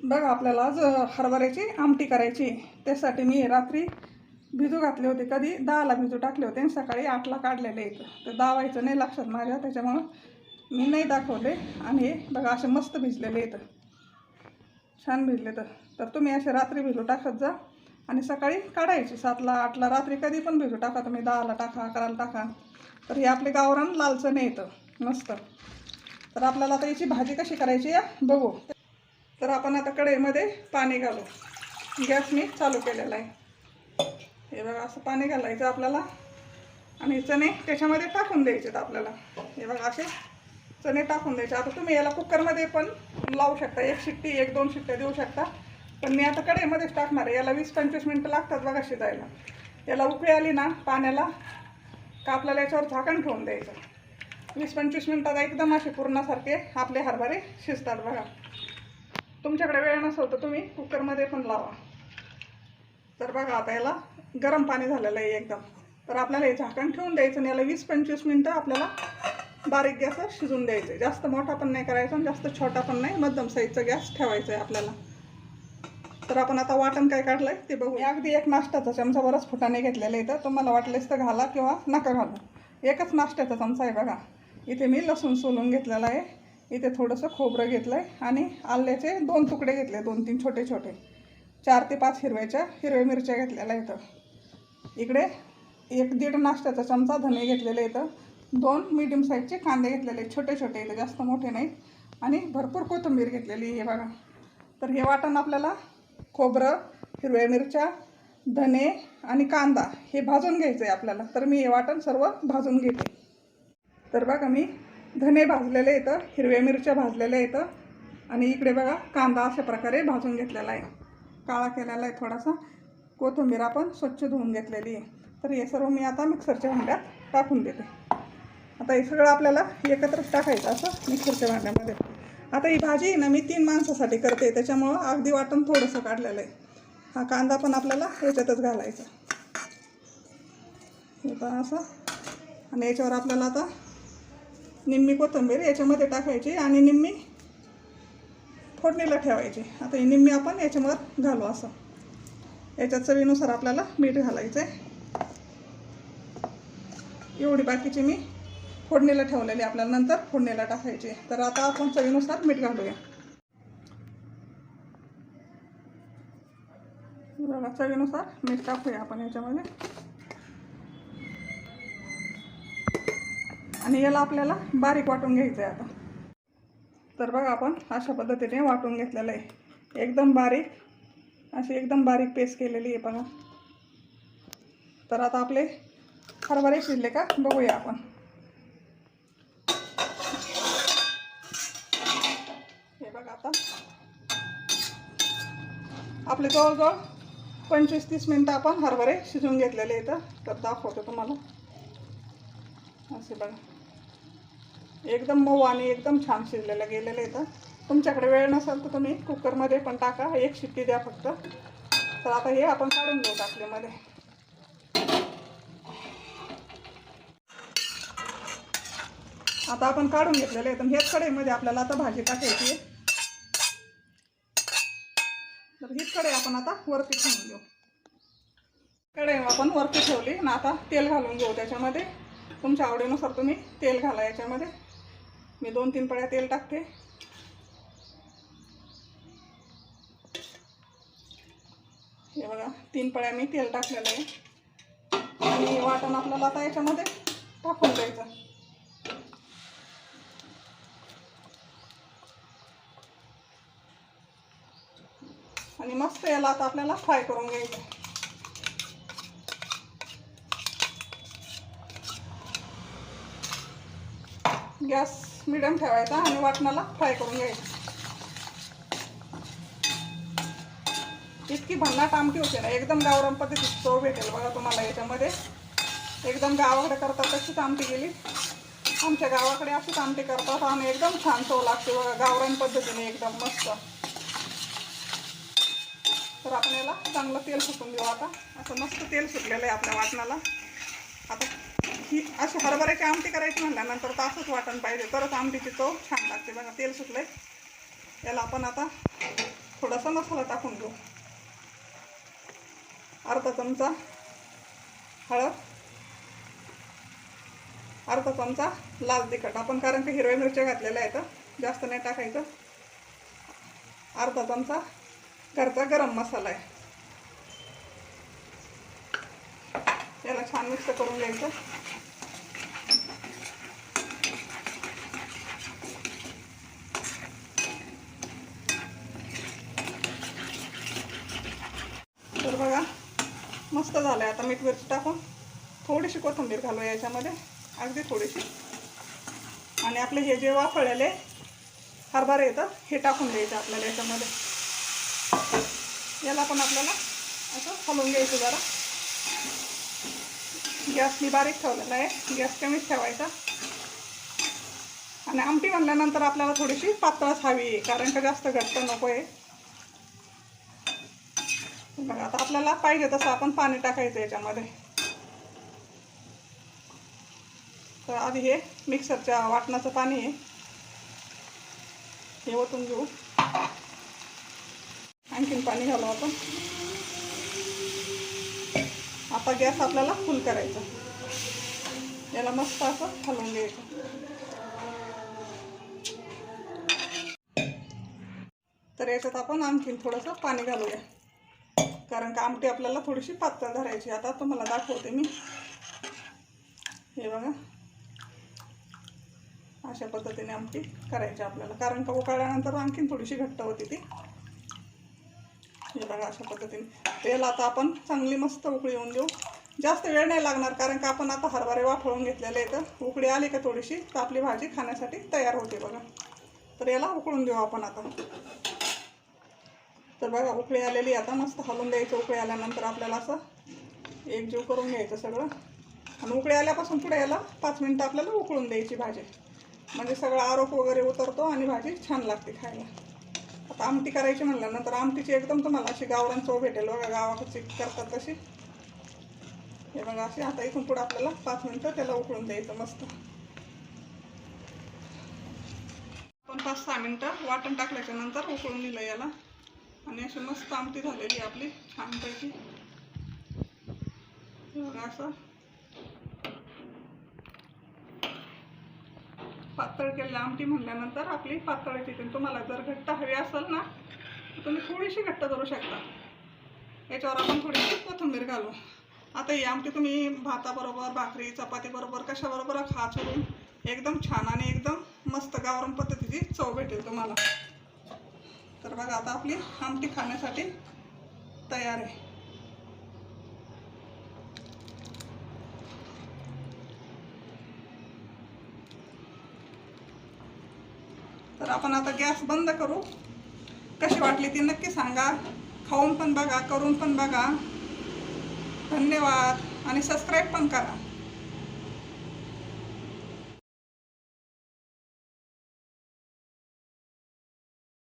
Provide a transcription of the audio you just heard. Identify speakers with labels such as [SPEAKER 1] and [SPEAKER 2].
[SPEAKER 1] बघा आपल्याला आज हरभऱ्याची आमटी करायची आहे. त्यासाठी मी रात्री भिजू घातले होते. कधी दहाला भिजू टाकले होते आणि सकाळी आठला काढलेले आहेत. तर दावायचं नाही लक्षात माझ्या त्याच्यामुळं मी नाही दाखवले. आणि हे बघा असे मस्त भिजलेले आहेत. छान भिजले तर तर तुम्ही असे रात्री भिजू टाकत जा. आणि सकाळी काढायची. सातला आठला रात्री कधी पण भिजू टाका. तुम्ही दहाला टाका अकराला टाका. तर हे आपले गावरान लालचणे येतं मस्त. तर आपल्याला आता याची भाजी कशी करायची या बघू. तर आपण आता कढईमध्ये पाणी घालू. गॅस मी चालू केलेला आहे. हे बघा असं पाणी घालायचं आपल्याला. आणि चणे त्याच्यामध्ये टाकून द्यायचे आपल्याला. हे बघा असे चणे टाकून द्यायचे. आता तुम्ही याला कुकरमध्ये पण लावू शकता. एक शिट्टी एक दोन शिट्ट्या देऊ शकता. पण मी आता कढईमध्येच टाकणार आहे. याला वीस पंचवीस मिनटं लागतात बघा शिजायला. याला उकळी आली ना पाण्याला का आपल्याला याच्यावर झाकण ठेवून द्यायचं. वीस पंचवीस मिनटात एकदम असे पूर्णासारखे आपले हरभरे शिजतात बघा. तुमच्याकडे वेळ नसेल तर तुम्ही कुकरमध्ये पण लावा. तर बघा आता याला गरम पाणी झालेलं आहे एकदम. तर आपल्याला हे झाकण ठेवून द्यायचं आणि याला वीस पंचवीस मिनटं आपल्याला बारीक गॅसवर शिजून द्यायचं. जास्त मोठा पण नाही करायचा आणि जास्त छोटा पण नाही. मध्यम साईजचा गॅस ठेवायचा आहे आपल्याला. तर आपण आता वाटण काय काढलंय ते बघू अगदी एक नाश्त्याचा चमचा बरंच फुटाने घेतलेला आहे तर तुम्हाला वाटलेस तर घाला किंवा नका घालू. एकच नाश्त्याचा चमचा आहे बघा. इथे मी लसूण सोलून घेतलेला आहे. इथे थोडंसं खोबरं घेतलं आहे आणि आल्याचे दोन तुकडे घेतले दोन तीन छोटे छोटे. चार ते पाच हिरव्याच्या हिरव्या मिरच्या घेतलेल्या इथं. इकडे एक दीड नाश्त्याचा चमचा धने घेतलेले इथं. दोन मीडियम साईजचे कांदे घेतलेले आहेत, छोटे छोटे इथं जास्त मोठे नाहीत. आणि भरपूर कोथिंबीर घेतलेली आहे बघा. तर हे वाटण आपल्याला खोबरं हिरव्या मिरच्या धने आणि कांदा हे भाजून घ्यायचं आहे आपल्याला. तर मी हे वाटण सर्व भाजून घेते. तर बघा मी धने भाजलेले येतं हिरव्या मिरच्या भाजलेल्या येतं आणि इकडे बघा कांदा अशा प्रकारे भाजून घेतलेला आहे. काळा केलेला आहे थोडासा. कोथिंबीर आपण स्वच्छ धुवून घेतलेली आहे. तर हे सर्व मी आता मिक्सरच्या भांड्यात टाकून देते. आता हे सगळं आपल्याला एकत्रच टाकायचं असं मिक्सरच्या भांड्यामध्ये. आता ही भाजी ना मी तीन माणसासाठी करते त्याच्यामुळं अगदी वाटण थोडंसं काढलेलं आहे. हा कांदा पण आपल्याला याच्यातच घालायचा हे असं. आणि याच्यावर आपल्याला आता निम्मी कोथिंबीर याच्यामध्ये टाकायची आणि निम्मी फोडणीला ठेवायची. आता ही निम्मी आपण याच्यावर घालू असं. याच्यात चवीनुसार आपल्याला मीठ घालायचं आहे एवढी बाकीची मी फोडणीला ठेवलेली आपल्याला नंतर फोडणीला टाकायची तर आता आपण चवीनुसार मीठ घालूया. बघा चवीनुसार मीठ टाकूया आपण याच्यामध्ये. आणि याला आपल्याला बारीक वाटून घ्यायचं आहे आता. तर बघा आपण अशा पद्धतीने वाटून घेतलेलं आहे. एकदम बारीक अशी एकदम बारीक पेस्ट केलेली आहे बघा. तर आता आपले हरभरे शिजले का बघूया आपण. हे बघा आता. आपले जवळजवळ पंचवीस तीस मिनटं आपण हरभरे शिजून घेतलेले इथं तर दाखवतो तुम्हाला. असे बघा. एकदम मऊ आणि एकदम छान शिजलेलं गेलेलं येतं तुमच्याकडे वेळ नसेल तर तुम्ही कुकरमध्ये पण टाका. एक शिट्टी द्या फक्त. तर आता हे आपण काढून घेऊ टाकलेमध्ये. आता आपण काढून घेतलेले आहे. तर ह्याच कढईमध्ये आपल्याला आता भाजी टाकायची आहे. तर हीच कढई आपण आता वरती ठेवून घेऊ. कढई आपण वरती ठेवली. आणि आता तेल घालून घेऊ त्याच्यामध्ये. तुमच्या आवडीनुसार तुम्ही तेल घाला याच्यामध्ये. मी दोन तीन पळ्या तेल टाकते. हे बघा तीन पळ्या मी तेल टाकलेलं आहे. आणि वाटण आपल्याला आता याच्यामध्ये टाकून द्यायचं. आणि मस्त याला आता आपल्याला फ्राय करून घ्यायचं. गॅस मिडियम ठेवायचा आणि वाटणाला फ्राय करून घ्यायचा. इतकी भन्नाट आमटी होते ना एकदम गावरान पद्धतीची चव भेटेल बघा तुम्हाला याच्यामध्ये. एकदम गावाकडे करतात तशीच आमटी गेली. आमच्या गावाकडे अशीच आमटी करतात आणि एकदम छान चव लागते बघा गावरान पद्धतीने एकदम मस्त. तर आपण याला चांगलं तेल सुटून देऊ आता. असं मस्त तेल सुटलेलं आहे आपल्या वाटणाला. आता ही अशी हरभऱ्याची आमटी करायची म्हणल्यानंतर तर असंच वाटण पाहिजे. तरच आमटीची चव छान लागते बघा तेल सुटलंय. याला आपण आता थोडासा मसाला टाकून घेऊ. अर्धा चमचा हळद अर्धा चमचा लाल तिखट. आपण कारण की हिरव्या मिरच्या घातलेल्या आहेत जास्त नाही टाकायचं. अर्धा चमचा घरचा गरम मसाला आहे. याला छान मिक्स करून घ्यायचं तर बघा मस्त झालं आहे आता मीठ मिरची टाकून थोडीशी कोथिंबीर घालू याच्यामध्ये. अगदी थोडीशी. आणि आपले हे जे वाफळलेले हरभरे येतात हे टाकून द्यायचं आपल्याला याच्यामध्ये. याला पण आपल्याला असं हलवून घ्यायचं जरा. गॅस मी बारीक ठेवलेला आहे. गॅस कमीच ठेवायचा. आणि आमटी म्हणल्यानंतर आपल्याला थोडीशी पातळच हवी आहे कारण का जास्त घट्ट नको आहे बघा आता आपल्याला पाहिजे तसं आपण पाणी टाकायचं याच्यामध्ये. तर आधी हे मिक्सरच्या वाटणाचं पाणी आहे. हे ओतून घेऊ. आणखीन पाणी घालू आपण. आता गॅस आपल्याला फुल करायचा. याला मस्त असं हलवून घ्यायचं. तर याच्यात आपण आणखीन थोडंसं पाणी घालूया. कारण का आमटी आपल्याला थोडीशी पातळ धरायची आता तुम्हाला दाखवते मी. हे बघा. अशा पद्धतीने आमटी करायची आपल्याला. कारण का उकळल्यानंतर आणखीन थोडीशी घट्ट होती ती. हे बघा अशा पद्धतीने. तेल आता आपण चांगली मस्त उकळी येऊन देऊ. जास्त वेळ नाही लागणार कारण का आपण आता हरभरे वाफळून घेतलेले तर उकळी आली का थोडीशी तर आपली भाजी खाण्यासाठी तयार होते बघा. तर याला उकळून देऊ आपण आता. तर बघा उकळी आलेली. आता मस्त हलवून द्यायचं उकळी आल्यानंतर आपल्याला असं एकजीव करून घ्यायचं सगळं. आणि उकळी आल्यापासून पुढे याला पाच मिनटं आपल्याला उकळून द्यायची भाजी. म्हणजे सगळं आरोप वगैरे उतरतो आणि भाजी छान लागते खायला. आता आमटी करायची म्हणल्यानंतर आमटीची एकदम तुम्हाला अशी गावरान चव भेटेल बघा गावाकडची करतात तशी. हे बघा अशी आता इथून पुढे आपल्याला पाच मिनटं त्याला उकळून द्यायचं मस्त. आपण पाच सहा मिनटं वाटण टाकल्याच्या नंतर उकळून दिलं याला. आणि अशी मस्त आमटी झालेली आपली छानपैकी. बघा असं. पातळ केलेली आमटी म्हणल्यानंतर आपली पातळ येते. तुम्हाला जर घट्ट हवी असेल ना तर तुम्ही थोडीशी घट्ट करू शकता. याच्यावर आपण थोडीशी कोथिंबीर घालू. आता ही आमटी तुम्ही भाताबरोबर भाकरी चपातीबरोबर कशाबरोबर खा चुरून एकदम छान आणि एकदम मस्त गावरम पद्धतीची चव भेटेल तुम्हाला. तर बघा आता आपली आमटी खाण्यासाठी तयार आहे. तर आपण आता गॅस बंद करू. कशी वाटली ती नक्की सांगा. खाऊन पण बघा करून पण बघा. धन्यवाद. आणि सबस्क्राईब पण करा.